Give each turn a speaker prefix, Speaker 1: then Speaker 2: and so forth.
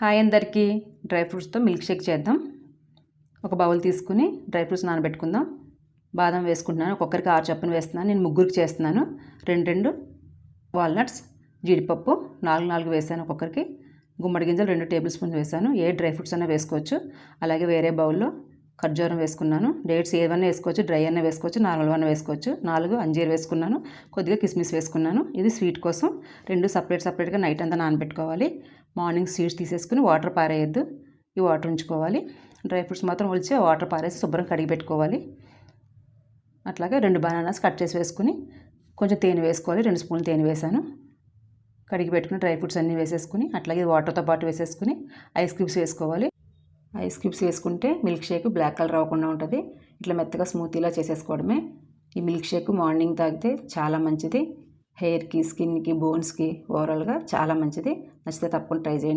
Speaker 1: Hi అందరికీ. Dry ఫ్రూట్స్తో milk shake చేద్దాం. ఒక బౌల్ తీసుకుని డ్రై ఫ్రూట్స్ నానబెట్టుకుందాం. బాదం వేసుకుంటున్నాను. ఒక్కొక్కరికి ఆరు చప్పున వేస్తున్నాను. నేను ముగ్గురికి చేస్తున్నాను. రెండు రెండు వాల్నట్స్ జీడిపప్పు నాలుగు నాలుగు వేసాను ఒక్కొక్కరికి. గుమ్మడి గింజలు రెండు టేబుల్ స్పూన్స్ వేసాను ఏ డ్రై ఫ్రూట్స్ అయినా వేసుకోవచ్చు. అలాగే వేరే బౌల్లో ఖర్జూరం వేసుకున్నాను. డేట్స్ ఏదైనా వేసుకోవచ్చు. డ్రై అన్న వేసుకోవచ్చు. నార్మల్ వన్ వేసుకోవచ్చు. నాలుగు అంజీర్ వేసుకున్నాను. కొద్దిగా కిస్మిస్ వేసుకున్నాను. ఇది స్వీట్ కోసం రెండు సపరేట్ సపరేట్గా నైట్ అంతా నానబెట్టుకోవాలి. మార్నింగ్ సీడ్స్ తీసేసుకుని వాటర్ పారేయద్దు. ఈ వాటర్ ఉంచుకోవాలి. డ్రై ఫ్రూట్స్ మాత్రం ఒలిచి వాటర్ పారేసి శుభ్రం కడిగి పెట్టుకోవాలి. అట్లాగే రెండు బనానాస్ కట్ చేసి వేసుకుని కొంచెం తేనె వేసుకోవాలి. రెండు స్పూన్లు తేనె వేసాను కడిగి పెట్టుకుని డ్రై ఫ్రూట్స్ అన్నీ వేసేసుకుని అట్లాగే వాటర్తో పాటు వేసేసుకుని ఐస్ క్యూబ్స్ వేసుకోవాలి. ఐస్ క్యూబ్స్ వేసుకుంటే మిల్క్ షేక్ బ్లాక్ కలర్ అవ్వకుండా ఉంటుంది. ఇట్లా మెత్తగా స్మూతీలా చేసేసుకోవడమే. ఈ మిల్క్ షేక్ మార్నింగ్ తాగితే చాలా మంచిది. హెయిర్కి స్కిన్కి బోన్స్కి ఓవరాల్గా చాలా మంచిది. నచ్చితే తప్పకుండా ట్రై చేయండి.